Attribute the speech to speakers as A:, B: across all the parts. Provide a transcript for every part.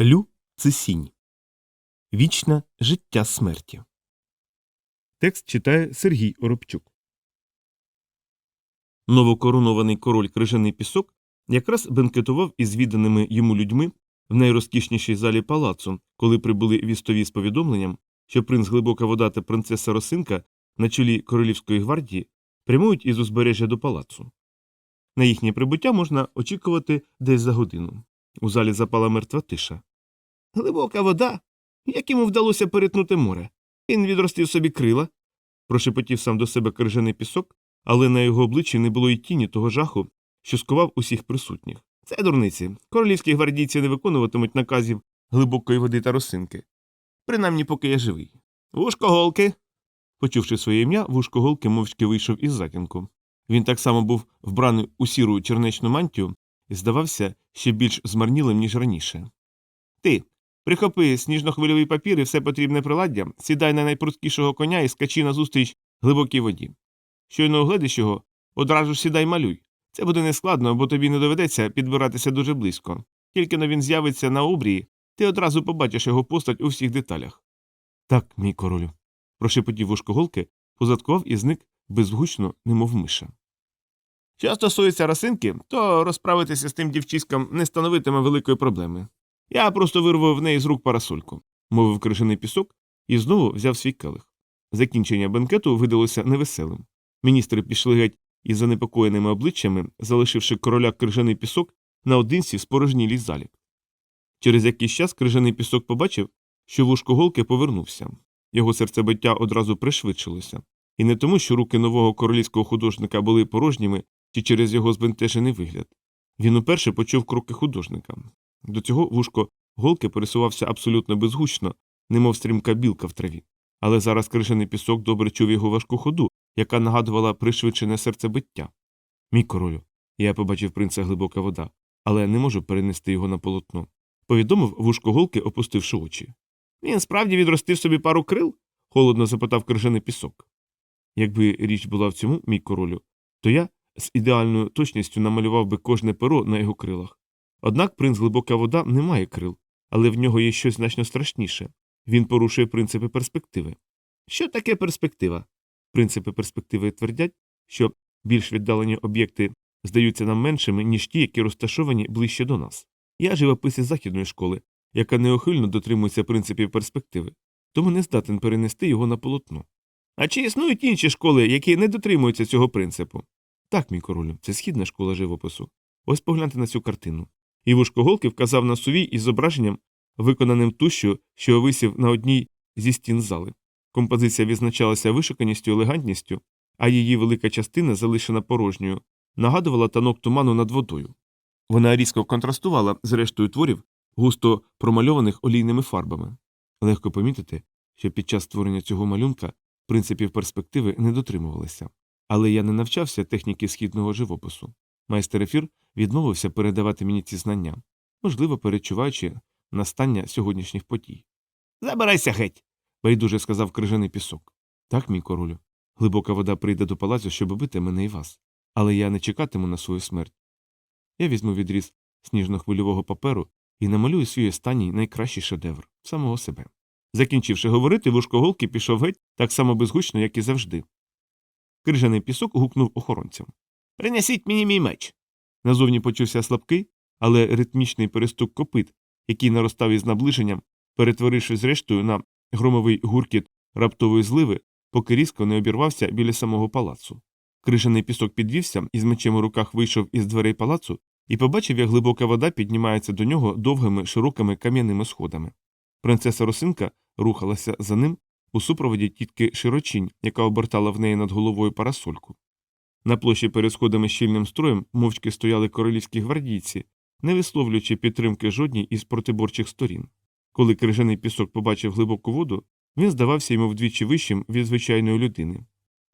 A: Лю це сінь. Вічне життя смерті. Текст читає Сергій Оробчук. Новокоронований король крижаний пісок якраз бенкетував із відданими йому людьми в найрозкішнішій залі палацу, коли прибули вістові з повідомленням, що принц Глибока вода та принцеса Росинка на чолі королівської гвардії прямують із узбережжя до палацу. На їхнє прибуття можна очікувати десь за годину. У залі запала мертва тиша. Глибока вода. Як йому вдалося перетнути море? Він відростив собі крила. прошепотів сам до себе крижаний пісок, але на його обличчі не було й тіні того жаху, що скував усіх присутніх. Це дурниці. Королівські гвардійці не виконуватимуть наказів глибокої води та росинки. Принаймні, поки я живий. Вушкоголки. Почувши своє ім'я, вушкоголки мовчки вийшов із затінку. Він так само був вбраний у сіру чернечну мантію і здавався ще більш змарнілим, ніж раніше. Ти, прихопи сніжно-хвильовий папір і все потрібне приладдя, сідай на найпрудкішого коня і скачи назустріч глибокій воді. Щойно огледиш його, одразу ж сідай малюй. Це буде нескладно, бо тобі не доведеться підбиратися дуже близько. Тільки но він з'явиться на обрії, ти одразу побачиш його постать у всіх деталях. Так, мій королю. прошепотів вушкоголки, позадкував і зник безгучно, немов миша. Що стосується росинки, то розправитися з тим дівчиськом не становитиме великої проблеми. Я просто вирвав в неї з рук парасольку, мовив крижаний пісок і знову взяв свій келих. Закінчення бенкету видалося невеселим. Міністри пішли геть із занепокоєними обличчями, залишивши короля крижаний пісок наодинці в спорожнілій залі. Через якийсь час крижаний пісок побачив, що вушкоголки повернувся. Його серцебиття одразу пришвидшилося, і не тому, що руки нового королівського художника були порожніми чи через його збентежений вигляд. Він уперше почув кроки художника. До цього вушко голки пересувався абсолютно безгучно, немов стрімка білка в траві. Але зараз крижаний пісок добре чув його важку ходу, яка нагадувала пришвидшене серцебиття. Мій королю, я побачив принца глибока вода, але не можу перенести його на полотно. Повідомив вушко голки, опустивши очі. Він справді відростив собі пару крил? холодно запитав крижаний пісок. Якби річ була в цьому, мій королю, то я з ідеальною точністю намалював би кожне перо на його крилах. Однак принц глибока вода не має крил, але в нього є щось значно страшніше він порушує принципи перспективи. Що таке перспектива? Принципи перспективи твердять, що більш віддалені об'єкти здаються нам меншими, ніж ті, які розташовані ближче до нас. Я живописець західної школи, яка неохильно дотримується принципів перспективи, тому не здатен перенести його на полотно. А чи існують інші школи, які не дотримуються цього принципу? Так, мій королю, це східна школа живопису. Ось погляньте на цю картину. І вушкоголки вказав на сувій із зображенням, виконаним тущу, що висів на одній зі стін зали. Композиція відзначалася вишуканістю і елегантністю, а її велика частина, залишена порожньою, нагадувала танок туману над водою. Вона різко контрастувала з рештою творів, густо промальованих олійними фарбами. Легко помітити, що під час створення цього малюнка принципів перспективи не дотримувалися. Але я не навчався техніки східного живопису. Майстер ефір відмовився передавати мені ці знання, можливо, перечуваючи настання сьогоднішніх подій. Забирайся геть. байдуже сказав крижаний пісок. Так, мій королю. Глибока вода прийде до палацю, щоб бити мене і вас. Але я не чекатиму на свою смерть. Я візьму відріз сніжно-хвильового паперу і намалюю свій останній найкращий шедевр самого себе. Закінчивши говорити, вушкоголки пішов геть так само безгучно, як і завжди. Крижаний пісок гукнув охоронцям. Принесіть мені мій меч. Назовні почувся слабкий, але ритмічний перестук копит, який наростав із наближенням, перетворившись зрештою на громовий гуркіт раптової зливи, поки різко не обірвався біля самого палацу. Крижаний пісок підвівся і з мечем у руках вийшов із дверей палацу і побачив, як глибока вода піднімається до нього довгими широкими кам'яними сходами. Принцеса Росинка рухалася за ним у супроводі тітки широчінь, яка обертала в неї над головою парасольку. На площі перед сходами щільним строєм мовчки стояли королівські гвардійці, не висловлюючи підтримки жодній із протиборчих сторін. Коли крижаний пісок побачив глибоку воду, він здавався йому вдвічі вищим від звичайної людини.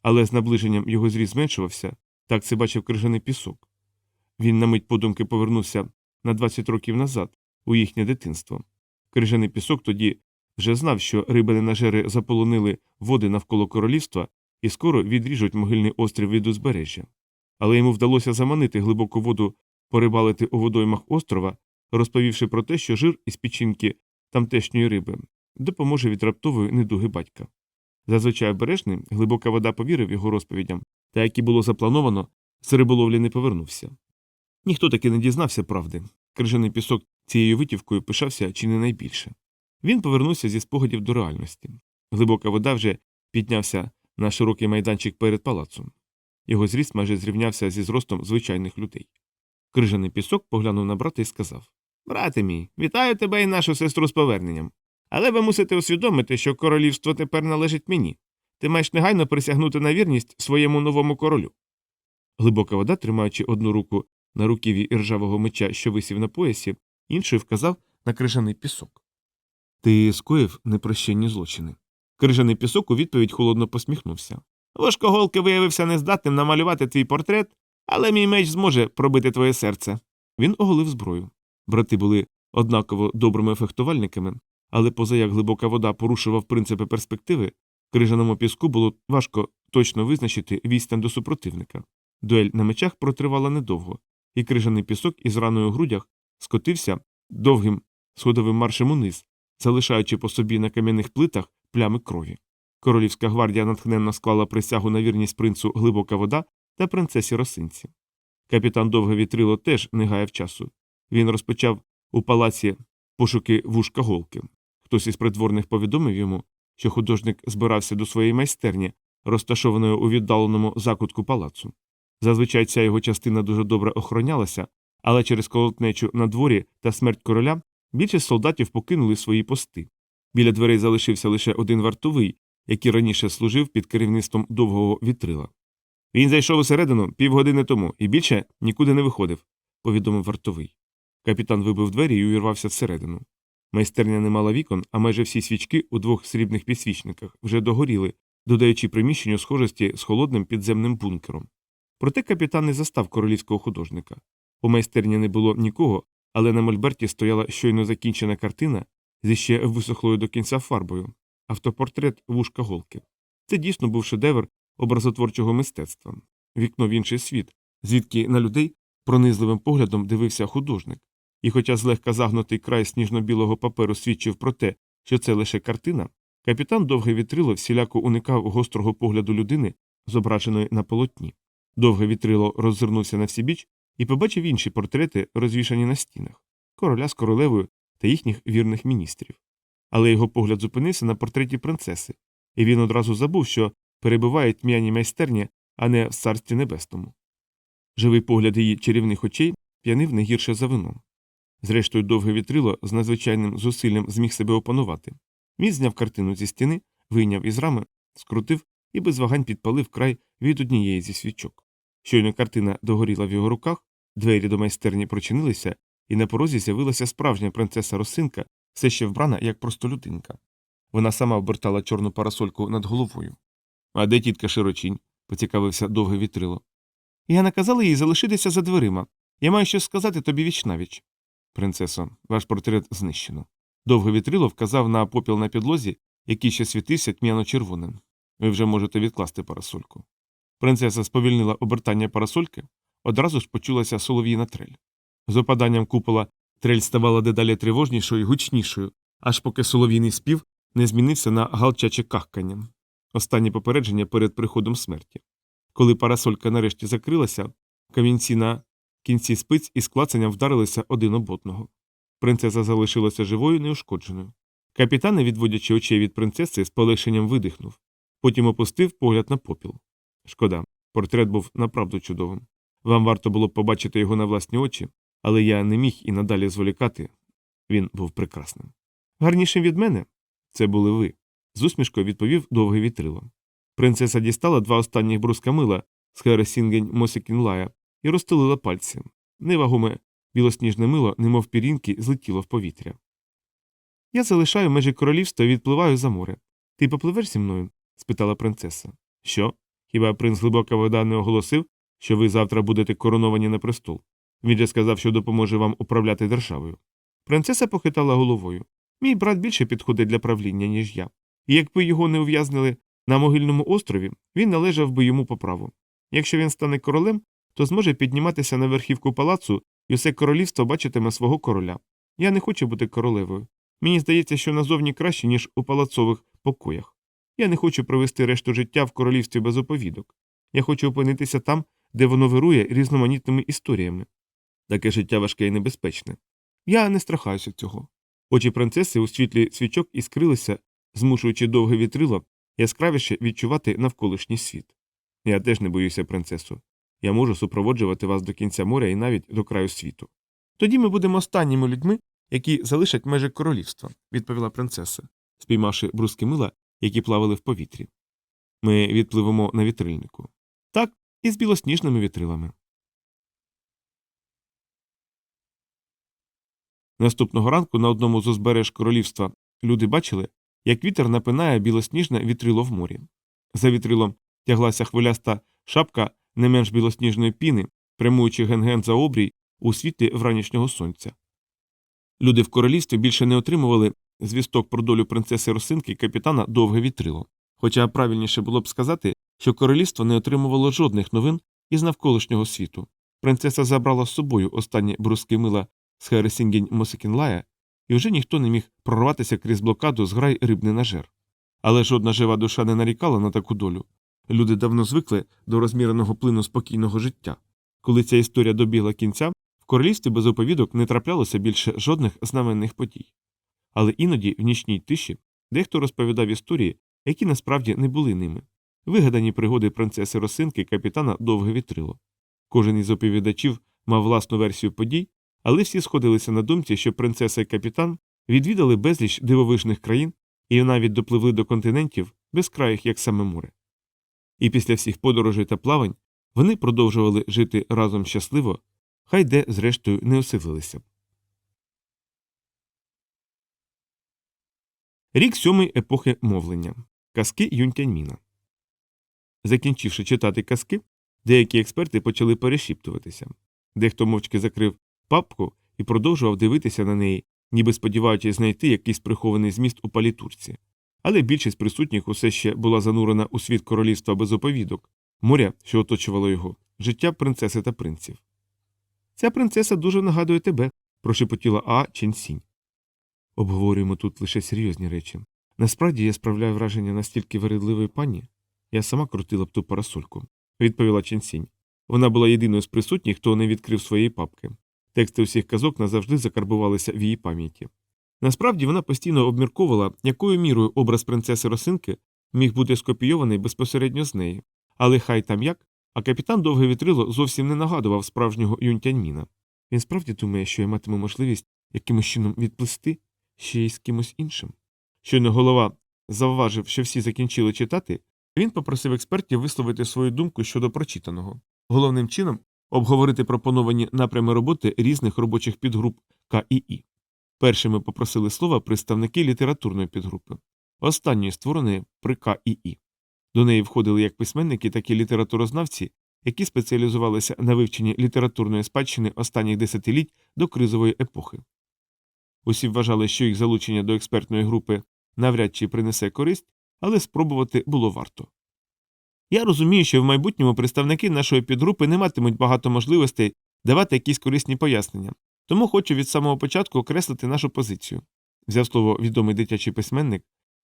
A: Але з наближенням його зріз зменшувався, так це бачив крижаний пісок. Він на мить подумки повернувся на 20 років назад, у їхнє дитинство. Крижаний пісок тоді вже знав, що рибини нажери заполонили води навколо королівства і скоро відріжуть могильний острів від узбережжя. Але йому вдалося заманити глибоку воду, порибалити у водоймах острова, розповівши про те, що жир із печінки тамтешньої риби допоможе від раптової недуги батька. Зазвичай обережний, глибока вода повірив його розповідям, та як і було заплановано, з риболовлі не повернувся. Ніхто таки не дізнався правди. Крижаний пісок цією витівкою пишався чи не найбільше. Він повернувся зі спогадів до реальності. Глибока вода вже піднявся на широкий майданчик перед палацом. Його зріст майже зрівнявся зі зростом звичайних людей. Крижаний пісок поглянув на брата і сказав Брате мій, вітаю тебе і нашу сестру з поверненням. Але ви мусите усвідомити, що королівство тепер належить мені. Ти маєш негайно присягнути на вірність своєму новому королю. Глибока вода, тримаючи одну руку на руків'ї іржавого меча, що висів на поясі, іншою вказав на крижаний пісок. Ти скоїв непрощенні злочини. Крижаний пісок у відповідь холодно посміхнувся. Важкоголки виявився нездатним намалювати твій портрет, але мій меч зможе пробити твоє серце. Він оголив зброю. Брати були однаково добрими фехтувальниками, але поза як глибока вода порушував принципи перспективи, крижаному піску було важко точно визначити відстань до супротивника. Дуель на мечах протривала недовго, і крижаний пісок із раною у грудях скотився довгим сходовим маршем униз, залишаючи по собі на кам'яних плитах плями крові. Королівська гвардія натхненно склала присягу на вірність принцу глибока вода та принцесі росинці. Капітан довге вітрило теж не гаяв часу. Він розпочав у палаці пошуки вушка голки. Хтось із придворних повідомив йому, що художник збирався до своєї майстерні, розташованої у віддаленому закутку палацу. Зазвичай ця його частина дуже добре охоронялася, але через колотнечу на дворі та смерть короля більшість солдатів покинули свої пости. Біля дверей залишився лише один вартовий, який раніше служив під керівництвом довгого вітрила. Він зайшов усередину півгодини тому і більше нікуди не виходив, повідомив вартовий. Капітан вибив двері і увірвався всередину. Майстерня не мала вікон, а майже всі свічки у двох срібних підсвічниках вже догоріли, додаючи приміщенню схожості з холодним підземним бункером. Проте капітан не застав королівського художника. У майстерні не було нікого, але на мольберті стояла щойно закінчена картина зі ще висохлою до кінця фарбою, автопортрет вушка голки. Це дійсно був шедевр образотворчого мистецтва, вікно в інший світ, звідки на людей пронизливим поглядом дивився художник. І хоча злегка загнутий край сніжно-білого паперу свідчив про те, що це лише картина, капітан довге вітрило всіляко уникав гострого погляду людини, зображеної на полотні. Довге вітрило роззирнувся на всібіч і побачив інші портрети, розвішані на стінах короля з королевою та їхніх вірних міністрів. Але його погляд зупинився на портреті принцеси, і він одразу забув, що перебуває в майстерні, а не в царстві небесному. Живий погляд її чарівних очей п'янив не гірше за вином. Зрештою, довге вітрило з надзвичайним зусиллям зміг себе опанувати. Він зняв картину зі стіни, вийняв із рами, скрутив і без вагань підпалив край від однієї зі свічок. Щойно картина догоріла в його руках, двері до майстерні прочинилися, і на порозі з'явилася справжня принцеса Росинка, все ще вбрана як простолюдинка. Вона сама обертала чорну парасольку над головою. А де тітка широчінь? поцікавився довге вітрило. Я наказала їй залишитися за дверима. Я маю щось сказати тобі вічнавіч. Принцесо, ваш портрет знищено. Довге вітрило вказав на попіл на підлозі, який ще світився тьмяно червоним. Ви вже можете відкласти парасольку. Принцеса сповільнила обертання парасольки, одразу ж почулася солов'їна трель. З опаданням купола трель ставала дедалі тривожнішою і гучнішою, аж поки солов'їний спів не змінився на галчаче кахкання. Останнє попередження перед приходом смерті. Коли парасолька нарешті закрилася, камінці на кінці спиць із клацанням вдарилися один об одного. Принцеса залишилася живою неушкодженою. Капітан, відводячи очей від принцеси, з полегшенням видихнув, потім опустив погляд на попіл. Шкода, портрет був направду чудовим. Вам варто було б побачити його на власні очі, але я не міг і надалі зволікати. Він був прекрасним. Гарнішим від мене? Це були ви, з усмішкою відповів довге вітрило. Принцеса дістала два останніх бруска мила з Хересінгень Мосікінлая і розтулила пальці. Невагоме білосніжне мило, немов пірінки, злетіло в повітря. Я залишаю межі королівства і відпливаю за море. Ти попливеш зі мною? спитала принцеса. Що? Хіба принц глибока вода не оголосив, що ви завтра будете короновані на престол? Він же сказав, що допоможе вам управляти державою. Принцеса похитала головою. Мій брат більше підходить для правління, ніж я. І якби його не ув'язнили на могильному острові, він належав би йому по праву. Якщо він стане королем, то зможе підніматися на верхівку палацу і усе королівство бачитиме свого короля. Я не хочу бути королевою. Мені здається, що назовні краще, ніж у палацових покоях. Я не хочу провести решту життя в королівстві без оповідок. Я хочу опинитися там, де воно вирує різноманітними історіями. Таке життя важке і небезпечне. Я не страхаюся цього. Очі принцеси у світлі свічок іскрилися, змушуючи довге вітрило яскравіше відчувати навколишній світ. Я теж не боюся, принцесу. Я можу супроводжувати вас до кінця моря і навіть до краю світу. Тоді ми будемо останніми людьми, які залишать межі королівства, відповіла принцеса, спіймавши бруски мила, які плавали в повітрі. Ми відпливемо на вітрильнику. Так, і з білосніжними вітрилами. Наступного ранку на одному з узбереж королівства люди бачили, як вітер напинає білосніжне вітрило в морі. За вітрилом тяглася хвиляста шапка не менш білосніжної піни, прямуючи ген-ген за обрій у світлі вранішнього сонця. Люди в королівстві більше не отримували звісток про долю принцеси Росинки капітана довге вітрило. Хоча правильніше було б сказати, що королівство не отримувало жодних новин із навколишнього світу. Принцеса забрала з собою останні бруски мила з Хересінгінь Мосикінлая, і вже ніхто не міг прорватися крізь блокаду зграй рибний нажер. Але жодна жива душа не нарікала на таку долю. Люди давно звикли до розміреного плину спокійного життя. Коли ця історія добігла кінця, в королівстві без оповідок не траплялося більше жодних знаменних подій. Але іноді в нічній тиші дехто розповідав історії, які насправді не були ними. Вигадані пригоди принцеси Росинки капітана довге вітрило. Кожен із оповідачів мав власну версію подій, але всі сходилися на думці, що принцеса і капітан відвідали безліч дивовижних країн і навіть допливли до континентів безкраїх, як саме море. І після всіх подорожей та плавань вони продовжували жити разом щасливо, хай де, зрештою, не оселилися. Рік сьомий епохи мовлення. Казки Юнтяньміна. Закінчивши читати казки, деякі експерти почали перешіптуватися. Дехто мовчки закрив папку і продовжував дивитися на неї, ніби сподіваючись знайти якийсь прихований зміст у палітурці. Але більшість присутніх усе ще була занурена у світ королівства без оповідок, моря, що оточувало його, життя принцеси та принців. Ця принцеса дуже нагадує тебе, прошепотіла А Ченсінь. Обговорюємо тут лише серйозні речі. Насправді я справляю враження настільки вередливої пані, я сама крутила б ту парасольку, відповіла Ченсінь. Вона була єдиною з присутніх, хто не відкрив своєї папки. Тексти усіх казок назавжди закарбувалися в її пам'яті. Насправді вона постійно обмірковувала, якою мірою образ принцеси Росинки міг бути скопійований безпосередньо з неї, але хай там як, а капітан довге вітрило зовсім не нагадував справжнього Юнтяньміна. Він справді думає, що я матиму можливість якимось чином відплисти ще й з кимось іншим. Щойно голова завважив, що всі закінчили читати, він попросив експертів висловити свою думку щодо прочитаного. Головним чином обговорити пропоновані напрями роботи різних робочих підгруп КІІ. Першими попросили слова представники літературної підгрупи, останньої створеної при КІІ. До неї входили як письменники, так і літературознавці, які спеціалізувалися на вивченні літературної спадщини останніх десятиліть до кризової епохи. Усі вважали, що їх залучення до експертної групи навряд чи принесе користь, але спробувати було варто. Я розумію, що в майбутньому представники нашої підгрупи не матимуть багато можливостей давати якісь корисні пояснення, тому хочу від самого початку окреслити нашу позицію, взяв слово відомий дитячий письменник,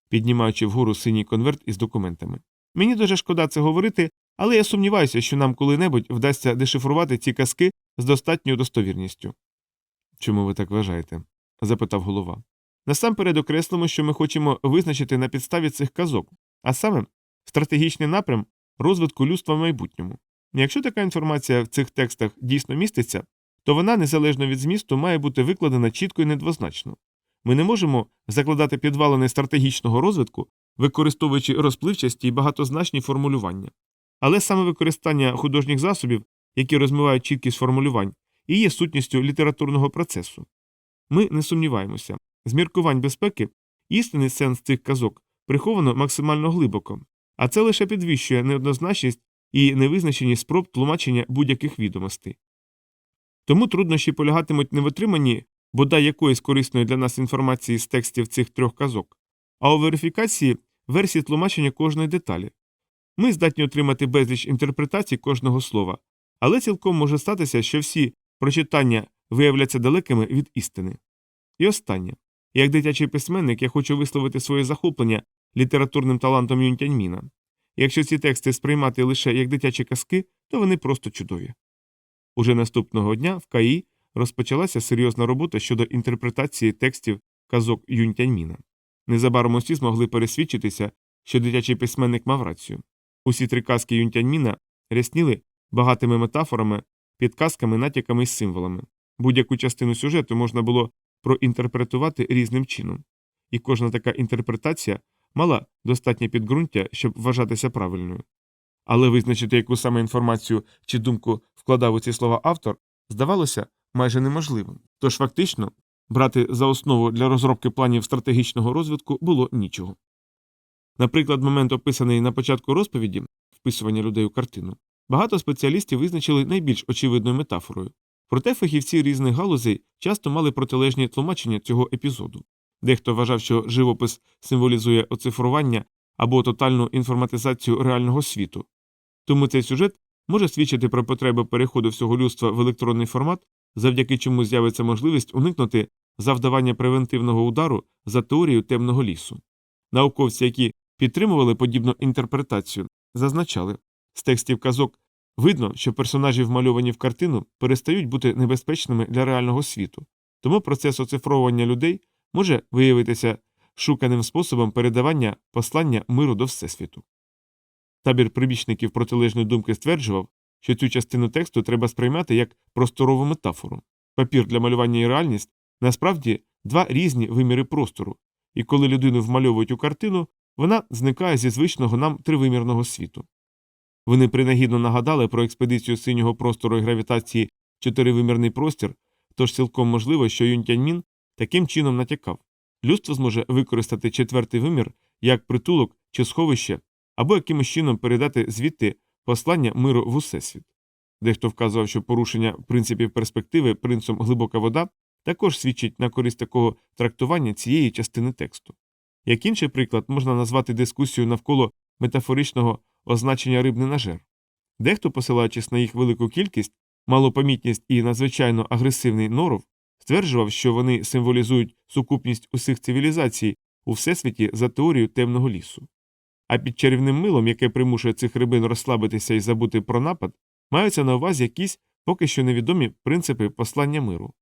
A: піднімаючи вгору синій конверт із документами. Мені дуже шкода це говорити, але я сумніваюся, що нам коли-небудь вдасться дешифрувати ці казки з достатньою достовірністю. Чому ви так вважаєте? запитав голова. Насамперед окреслимо, що ми хочемо визначити на підставі цих казок, а саме стратегічний напрям розвитку людства в майбутньому. Якщо така інформація в цих текстах дійсно міститься, то вона, незалежно від змісту, має бути викладена чітко і недвозначно. Ми не можемо закладати підвалини стратегічного розвитку, використовуючи розпливчасті і багатозначні формулювання. Але саме використання художніх засобів, які розмивають чіткість формулювань, і є сутністю літературного процесу. Ми не сумніваємося. З міркувань безпеки істинний сенс цих казок приховано максимально глибоко, а це лише підвищує неоднозначність і невизначеність спроб тлумачення будь-яких відомостей. Тому труднощі полягатимуть не в отриманні бодай якоїсь корисної для нас інформації з текстів цих трьох казок, а у верифікації версії тлумачення кожної деталі. Ми здатні отримати безліч інтерпретацій кожного слова, але цілком може статися, що всі прочитання виявляться далекими від істини. І останнє. Як дитячий письменник, я хочу висловити своє захоплення літературним талантом Юнтяньміна. Якщо ці тексти сприймати лише як дитячі казки, то вони просто чудові. Уже наступного дня в КАІ розпочалася серйозна робота щодо інтерпретації текстів казок Юнтяньміна. Незабаром усі змогли пересвідчитися, що дитячий письменник мав рацію. Усі три казки Юнтяньміна рясніли багатими метафорами, підказками, натяками і символами. Будь-яку частину сюжету можна було проінтерпретувати різним чином, і кожна така інтерпретація мала достатнє підґрунтя, щоб вважатися правильною. Але визначити, яку саме інформацію чи думку вкладав у ці слова автор, здавалося майже неможливим. Тож фактично брати за основу для розробки планів стратегічного розвитку було нічого. Наприклад, момент, описаний на початку розповіді вписування людей у картину, багато спеціалістів визначили найбільш очевидною метафорою. Проте фахівці різних галузей часто мали протилежні тлумачення цього епізоду. Дехто вважав, що живопис символізує оцифрування або тотальну інформатизацію реального світу. Тому цей сюжет може свідчити про потребу переходу всього людства в електронний формат, завдяки чому з'явиться можливість уникнути завдавання превентивного удару за теорією темного лісу. Науковці, які підтримували подібну інтерпретацію, зазначали з текстів казок видно, що персонажі, вмальовані в картину, перестають бути небезпечними для реального світу, тому процес оцифровування людей може виявитися шуканим способом передавання послання миру до Всесвіту. Табір прибічників протилежної думки стверджував, що цю частину тексту треба сприймати як просторову метафору. Папір для малювання і реальність насправді два різні виміри простору, і коли людину вмальовують у картину, вона зникає зі звичного нам тривимірного світу. Вони принагідно нагадали про експедицію синього простору і гравітації чотиривимірний простір, тож цілком можливо, що Юнтяньмін таким чином натякав людство зможе використати четвертий вимір як притулок чи сховище, або якимось чином передати звідти послання миру в усесвіт. Дехто вказував, що порушення принципів перспективи принцом глибока вода також свідчить на користь такого трактування цієї частини тексту. Як інший приклад можна назвати дискусію навколо метафоричного означення рибний нажер. Дехто, посилаючись на їх велику кількість, малопомітність і надзвичайно агресивний норов, стверджував, що вони символізують сукупність усіх цивілізацій у всесвіті за теорією темного лісу. А під чарівним милом, яке примушує цих рибин розслабитися і забути про напад, маються на увазі якісь поки що невідомі принципи послання миру.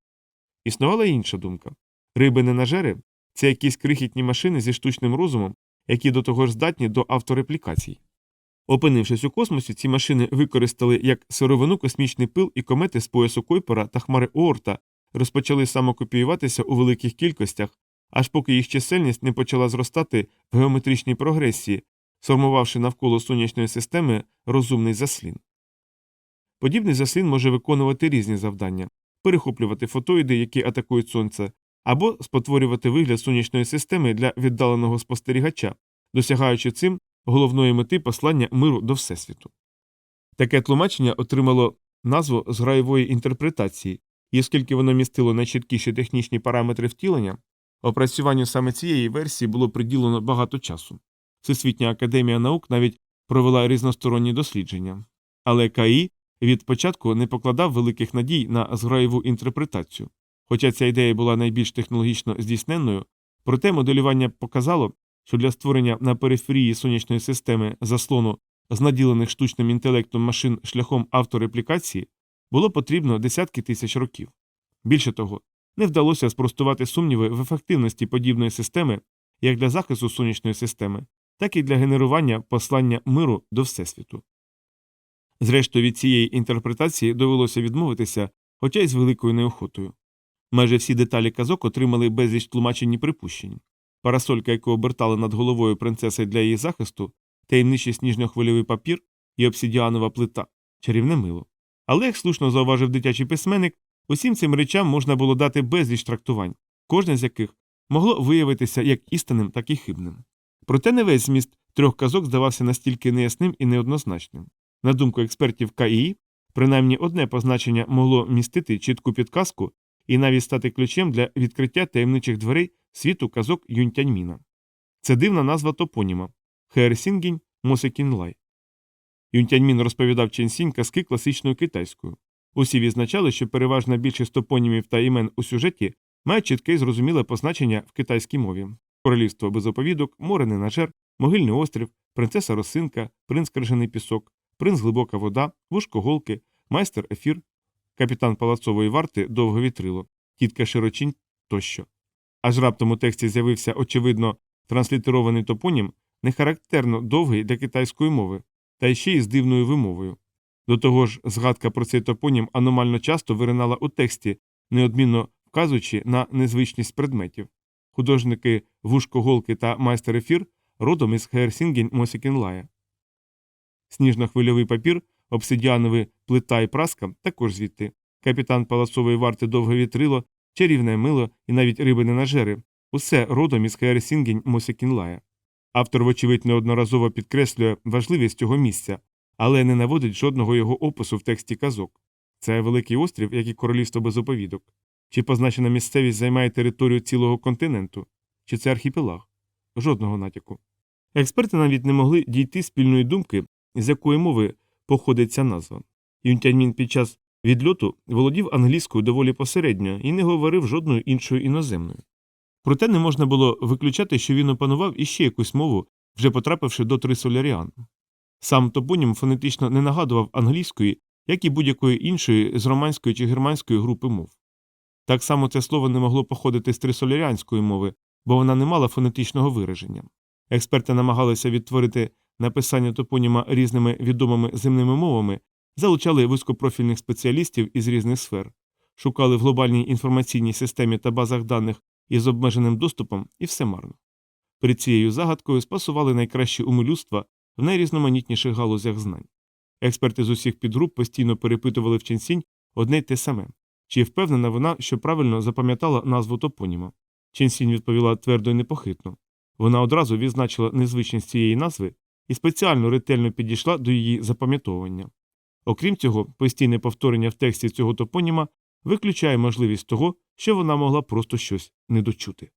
A: Існувала інша думка риби ненажери це якісь крихітні машини зі штучним розумом, які до того ж здатні до автореплікацій. Опинившись у космосі, ці машини використали як сировину космічний пил і комети з поясу Койпера та хмари Оорта розпочали самокопіюватися у великих кількостях, аж поки їх чисельність не почала зростати в геометричній прогресії, сформувавши навколо сонячної системи розумний заслін. Подібний заслін може виконувати різні завдання перехоплювати фотоїди, які атакують сонце, або спотворювати вигляд сонячної системи для віддаленого спостерігача, досягаючи цим головної мети послання миру до Всесвіту. Таке тлумачення отримало назву зграєвої інтерпретації, і оскільки воно містило найчіткіші технічні параметри втілення, опрацюванню саме цієї версії було приділено багато часу. Всесвітня академія наук навіть провела різносторонні дослідження, але КАІ від початку не покладав великих надій на зграєву інтерпретацію. Хоча ця ідея була найбільш технологічно здійсненною, проте моделювання показало, що для створення на периферії сонячної системи заслону з наділених штучним інтелектом машин шляхом автореплікації було потрібно десятки тисяч років. Більше того, не вдалося спростувати сумніви в ефективності подібної системи як для захисту сонячної системи, так і для генерування послання миру до Всесвіту. Зрештою, від цієї інтерпретації довелося відмовитися, хоча й з великою неохотою. Майже всі деталі казок отримали безліч тлумачень і припущень. Парасолька, яку обертали над головою принцеси для її захисту, таємничий сніжно-хвильовий папір і обсідіанова плита чарівне мило. Але, як слушно зауважив дитячий письменник, усім цим речам можна було дати безліч трактувань, кожне з яких могло виявитися як істинним, так і хибним. Проте не весь зміст трьох казок здавався настільки неясним і неоднозначним. На думку експертів КІІ, принаймні одне позначення могло містити чітку підказку і навіть стати ключем для відкриття таємничих дверей світу казок Юнтяньміна. Це дивна назва топоніма Хеерсінгінь Мосекінлай. Юнтяньмін розповідав Ченсінь казки класичною китайською. Усі відзначали, що переважна більшість топонімів та імен у сюжеті мають чітке і зрозуміле позначення в китайській мові: королівство без оповідок, море ненажер, могильний острів, принцеса Росинка, принц крижаний пісок, принц глибока вода, вушко голки, майстер ефір, капітан палацової варти довго вітрило, тітка широчінь тощо. Аж раптом у тексті з'явився очевидно транслітерований топонім, нехарактерно довгий для китайської мови, та ще й з дивною вимовою. До того ж, згадка про цей топонім аномально часто виринала у тексті, неодмінно вказуючи на незвичність предметів. Художники Вушко Голки та майстер ефір родом із Херсінгін Мосікінлая. Сніжно-хвильовий папір, обсидіановий плита і праска також звідти. Капітан палацової варти довге вітрило, чарівне мило і навіть риби ненажери – усе родом із Херсінгін Мосікінлая. Автор, вочевидь, неодноразово підкреслює важливість цього місця, але не наводить жодного його опису в тексті казок. Це великий острів, як і королівство без оповідок. Чи позначена місцевість займає територію цілого континенту, чи це архіпелаг? Жодного натяку. Експерти навіть не могли дійти спільної думки, з якої мови походить ця назва. Юнтяньмін під час відльоту володів англійською доволі посередньо і не говорив жодною іншою іноземною. Проте не можна було виключати, що він опанував іще якусь мову, вже потрапивши до Трисоляріан. Сам топонім фонетично не нагадував англійської, як і будь-якої іншої з романської чи германської групи мов. Так само це слово не могло походити з трисоляріанської мови, бо вона не мала фонетичного вираження. Експерти намагалися відтворити написання топоніма різними відомими земними мовами, залучали вузькопрофільних спеціалістів із різних сфер, шукали в глобальній інформаційній системі та базах даних із обмеженим доступом, і все марно. Перед цією загадкою спасували найкращі уми людства в найрізноманітніших галузях знань. Експерти з усіх підгруп постійно перепитували в Ченсінь одне й те саме чи впевнена вона, що правильно запам'ятала назву топоніма. Ченсінь відповіла твердо і непохитно. Вона одразу відзначила незвичність цієї назви і спеціально ретельно підійшла до її запам'ятовування. Окрім цього, постійне повторення в тексті цього топоніма виключає можливість того, що вона могла просто щось недочути.